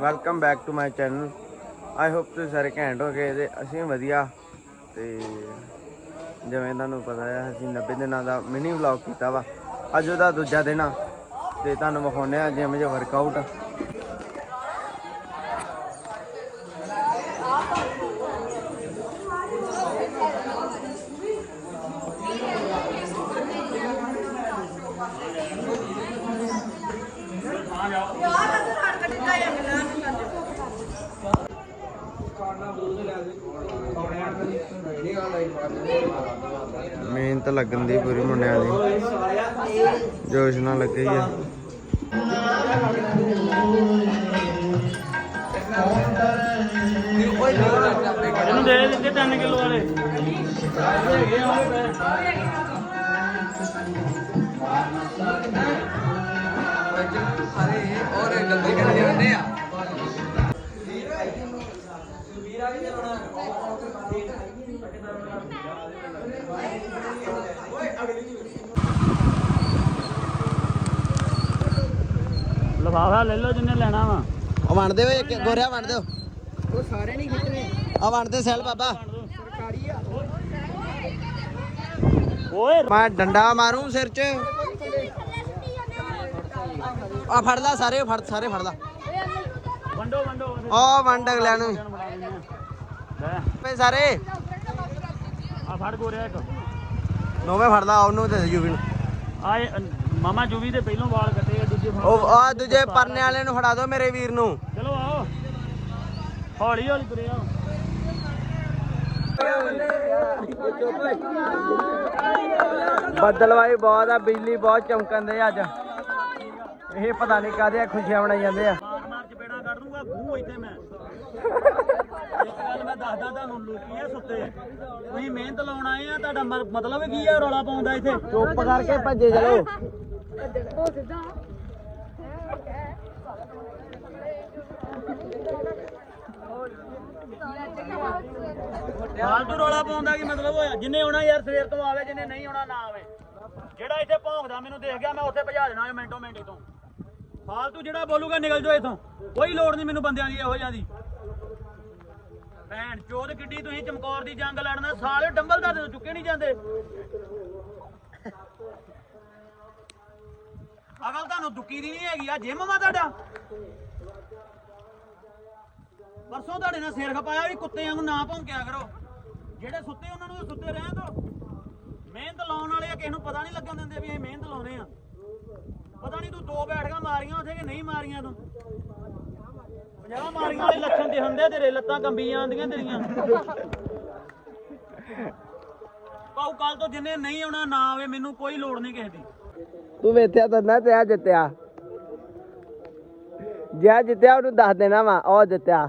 Welcome back to my channel I hope ਤੁਸੀਂ ਸਾਰੇ ਘੈਂਟ ਹੋ ਗਏ ਤੇ ਅਸੀਂ ਵਧੀਆ। ਤੇ ਜਿਵੇਂ ਤੁਹਾਨੂੰ ਪਤਾ ਹੈ, ਅਸੀਂ 90 ਦਿਨਾਂ ਦਾ ਮਿਨੀ ਵਲੌਗ ਕੀਤਾ ਵਾ। ਅੱਜ ਉਹਦਾ ਦੂਜਾ ਦਿਨ ਆ। ਤੇ ਤੁਹਾਨੂੰ ਵਿਖਾਉਂਦੇ ਆ ਜਿਮ 'ਚ ਵਰਕਆਊਟ ਮਿਹਨਤ ਲੱਗਣ ਦੀ ਪੂਰੀ ਮੁੰਡਿਆਂ ਦੀ। ਜੋਸ਼ ਨਾਲ ਲੱਗੇ ਆ। ਇਹਨੂੰ ਦੇ ਦਿੱਤੇ 3 ਕਿਲੋ ਵਾਲੇ। ਲਫਾਫਾ ਲੈ ਲਓ ਜਿੰਨੇ ਲੈਣਾ ਵਾ। ਉਹ ਵੰਡਦੇ ਓਏ ਇੱਕ ਗੋਰਿਆ ਵੰਡ ਦਿਓ। ਉਹ ਸਾਰੇ ਨਹੀਂ ਖਿੱਚਣੇ ਆ ਵੰਡਦੇ ਸੈਲ ਬਾਬਾ। ਓਏ। ਮੈਂ ਡੰਡਾ ਮਾਰੂ ਸਿਰ 'ਚ। ਆ ਫੜ ਲੈ ਸਾਰੇ ਫੜ ਸਾਰੇ ਫੜ ਲੈ। ਵੰਡੋ ਵੰਡੋ। ਆ ਵੰਡ ਅਗਲਿਆਂ ਨੂੰ। ਲੈ। ਸਾਰੇ। ਆ ਫੜ ਗੋਰਿਆ ਇੱਕ। ਨੋਵੇਂ ਫੜ ਲਾ ਉਹਨੂੰ ਤੇ ਯੂਵੀ ਨੂੰ। ਆ ਮਾਮਾ ਜੂਵੀ ਦੇ ਪਹਿਲੋਂ ਵਾਲ ਕੱਟੇ ਆ ਦੂਜੇ ਉਹ ਆ ਦੂਜੇ ਪਰਨੇ ਵਾਲੇ ਨੂੰ ਫੜਾ ਦਿਓ ਮੇਰੇ ਵੀਰ ਨੂੰ। ਚਲੋ ਆਓ। ਹੌਲੀ ਹੌਲੀ ਤੁਰੇ ਆਓ। ਬੱਦਲਵਾਈ ਬਹੁਤ ਆ ਬਿਜਲੀ ਬਹੁਤ ਚਮਕਣ ਦੇ ਅੱਜ। ਇਹ ਪਤਾ ਨਹੀਂ ਕਾਹਦੇ ਖੁਸ਼ੀਆਂ ਮਨਾਈ ਜਾਂਦੇ ਆ। ਮਾਰ ਮਾਰ ਚਪੇੜਾ ਕੱਢ ਦੂੰਗਾ ਖੂਹ ਇੱਥੇ ਮੈਂ। ਇੱਕ ਗੱਲ ਮੈਂ ਦੱਸਦਾ ਤੁਹਾਨੂੰ ਲੋਕੀ ਆ ਸੁੱਤੇ। ਤੁਸੀਂ ਮਿਹਨਤ ਲਾਉਣ ਆਏ ਆ ਤੁਹਾਡਾ ਮਤਲਬ ਕੀ ਆ ਰੌਲਾ ਪਾਉਂਦਾ ਇੱਥੇ? ਚੁੱਪ ਕਰਕੇ ਭੱਜੇ ਚਲੋ। ਫਾਲਤੂ ਰੌਲਾ ਪਾਉਂਦਾ ਕੀ ਮਤਲਬ ਹੋਇਆ? ਜਿੰਨੇ ਆਉਣਾ ਯਾਰ, ਸਵੇਰ ਤੋਂ ਆਵੇ, ਜਿੰਨੇ ਨਹੀਂ ਆਉਣਾ, ਨਾ ਆਵੇ। ਜਿਹੜਾ ਇੱਥੇ ਭੌਂਕਦਾ, ਮੈਨੂੰ ਦੇਖ ਗਿਆ, ਮੈਂ ਉੱਥੇ ਭਜਾ ਦੇਣਾ ਮਿੰਟੋ ਮਿੰਟ ਤੋਂ ਫਾਲਤੂ ਜਿਹੜਾ ਬੋਲੂਗਾ, ਨਿਕਲ ਜਾਓ ਇਥੋਂ। ਕੋਈ ਲੋੜ ਨਹੀਂ ਮੈਨੂੰ ਬੰਦਿਆਂ ਦੀ, ਇਹੋ ਜਿਹਾਂ ਦੀ। ਭੈਣ ਚੋਦ, ਕਿੱਡੀ ਤੁਸੀਂ ਚਮਕੌਰ ਦੀ ਜੰਗ ਲੜਨਾ, ਸਾਲੇ ਡੰਬਲ ਦਾ ਚੁੱਕੇ ਨਹੀਂ ਜਾਂਦੇ। ਅਗਲ ਤੁਹਾਨੂੰ ਦੁੱਕੀ ਦੀ ਨਹੀਂ ਹੈਗੀ ਆ ਜਿਮ ਵਾ ਤੁਹਾਡਾ। ਪਰਸੋਂ ਤੁਹਾਡੇ ਨਾਲ ਸਿਰ ਖਪਾਇਆ ਵੀ ਕੁੱਤੇ ਵਾਂਗੂ ਨਾ ਭੌਂਕਿਆ ਕਰੋ। ਜਿਹੜੇ ਸੁੱਤੇ ਉਹਨਾਂ ਨੂੰ ਸੁੱਤੇ ਰਹਿਣ ਦੋ ਮਿਹਨਤ ਲਾਉਣ ਵਾਲੇ ਆ, ਕਿਸੇ ਨੂੰ ਪਤਾ ਨਹੀਂ ਲੱਗਣ ਦਿੰਦੇ ਵੀ ਇਹ ਮਿਹਨਤ ਲਾਉਨੇ ਆ। ਪਤਾ ਨਹੀਂ ਤੂੰ ਦੋ ਬੈਠਕਾਂ ਮਾਰੀਆਂ ਉੱਥੇ ਕਿ ਨਹੀਂ ਮਾਰੀਆਂ ਤੂੰ। 50 ਮਾਰੀਆਂ ਵਾਲੇ ਲੱਛਣ ਦੇ ਹੁੰਦੇ ਤੇਰੇ, ਲੱਤਾਂ ਕੰਬੀਆਂ ਆਂਦੀਆਂ ਤੇਰੀਆਂ। ਪਾਉ ਕੱਲ ਤੋਂ ਜਿੰਨੇ ਨਹੀਂ ਆਉਣਾ, ਨਾ ਆਵੇ, ਮੈਨੂੰ ਕੋਈ ਲੋੜ ਨਹੀਂ ਕਿਸੇ ਦੀ। ਤੂੰ ਵੇਖਿਆ ਤਾਂ ਨਾ ਤੇ ਆ ਜਿੱਤਿਆ ਜਿਆ ਜਿੱਤਿਆ ਉਹਨੂੰ ਦੱਸ ਦੇਣਾ ਵਾ ਉਹ ਜਿੱਤਿਆ।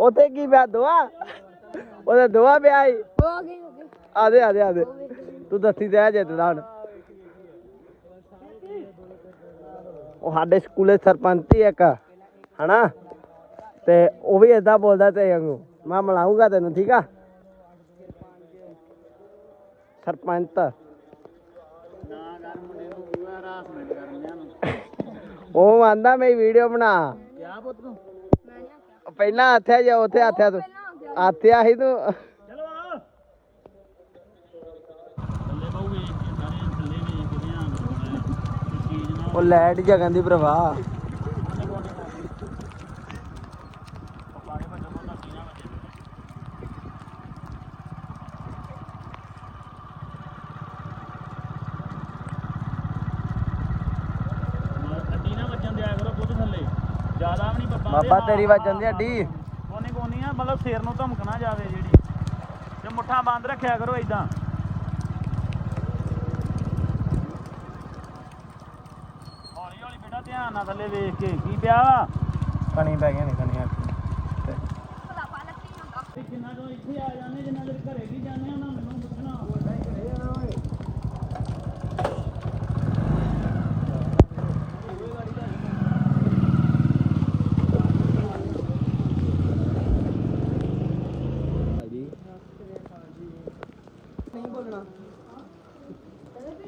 ਉੱਥੇ ਕੀ ਪਿਆ ਦੁਆ ਉਹਦਾ ਦੁਆ ਪਿਆ ਹੀ ਆਦੇ ਆਦੇ ਆਦੇ ਤੂੰ ਦੱਸੀ ਤੇ ਆ ਜਿੱਤਦਾ ਹੁਣ। ਉਹ ਸਾਡੇ ਸਕੂਲੇ ਸਰਪੰਚ ਹੀ ਇੱਕ ਹਨਾ? ਤੇ ਉਹ ਵੀ ਏਦਾਂ ਬੋਲਦਾ ਤੇ ਵਾਂਗੂ। ਮੈਂ ਮਿਲਾਉਂਗਾ ਤੈਨੂੰ ਠੀਕ ਆ? ਸਰਪੰਚ ਨਾ ਕਰ ਮੁੰਡੇ ਨੂੰ ਪੂਰਾ ਹਰਾਸਮੈਂਟ ਕਰਨੀਆਂ ਨੂੰ ਉਹ ਆਂਦਾ ਮੈਂ ਵੀਡੀਓ ਬਣਾ। ਕਿਆ ਪੁੱਤ ਨੂੰ ਪਹਿਲਾਂ ਆਥਿਆ ਜਾ, ਉੱਥੇ ਆਥਿਆ ਤੂੰ। ਆਥਿਆ ਸੀ ਤੂੰ। ਚਲੋ ਆਓ ਥੱਲੇ ਬਹੁ ਵੇਖ ਕੇ ਸਾਰੇ ਥੱਲੇ ਵੇਖ ਕੇ ਧਿਆਨ ਉਹ ਲਾਈਟ ਜਗਨ ਦੀ ਪ੍ਰਵਾਹ ਪਾੜੇ ਵੱਜੋ ਕੋ ਧਰਤੀ ਨਾ ਵੱਜੇ ਅੱਡੀ ਨਾ ਵੱਜਣ ਦਿਆ ਕਰੋ ਖੁਦ ਥੱਲੇ ਜ਼ਿਆਦਾ ਵੀ ਨਹੀਂ ਬੱਬਾ ਬਾਬਾ ਤੇਰੀ ਵੱਜਣ ਦੀ ਹੱਡੀ ਕੋਨੀ ਕੋਨੀ ਆ ਮਤਲਬ ਸਿਰ ਨੂੰ ਧਮਕਣਾ ਜਾਵੇ ਜਿਹੜੀ। ਤੇ ਮੁੱਠਾ ਬੰਦ ਰੱਖਿਆ ਕਰੋ ਇਦਾਂ ਹੌਲੀ ਹੌਲੀ ਬੇਟਾ ਧਿਆਨ ਨਾਲ ਥੱਲੇ ਵੇਖ ਕੇ। ਕੀ ਪਿਆ ਵਾ? ਕਣੀ ਪੈ ਗਈ ਨਹੀਂ ਕਣੀ ਜਿੰਨਾ ਤੋਂ ਇੱਥੇ ਆ ਜਾਂਦੇ ਜਿੰਨਾ ਦੇ ਘਰੇ ਵੀ ਜਾਂਦੇ ਉਹਨਾਂ ਮੈਨੂੰ ਪੁੱਛਣਾ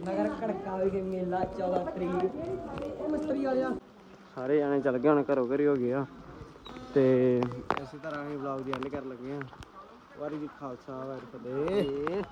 ਨਗਰ ਘੜਕਾ ਵਿਖੇ ਮੇਲਾ 14 ਤਰੀਕ ਉਹ ਮਿਸਤਰੀ ਆ ਸਾਰੇ ਜਾਣੇ ਚੱਲ ਗਏ, ਹੁਣ ਘਰੋਂ ਘਰੀ ਹੋ ਗਏ ਆ। ਤੇ ਇਸੇ ਤਰ੍ਹਾਂ ਅਸੀਂ ਵਲੌਗ ਦੀ ਐਂਡ ਕਰਨ ਲੱਗੇ ਆ। ਵਾਰੀ ਜੀ ਖਾਲਸਾ, ਵਾਹਿਗੁਰੂ ਫਤਿਹ।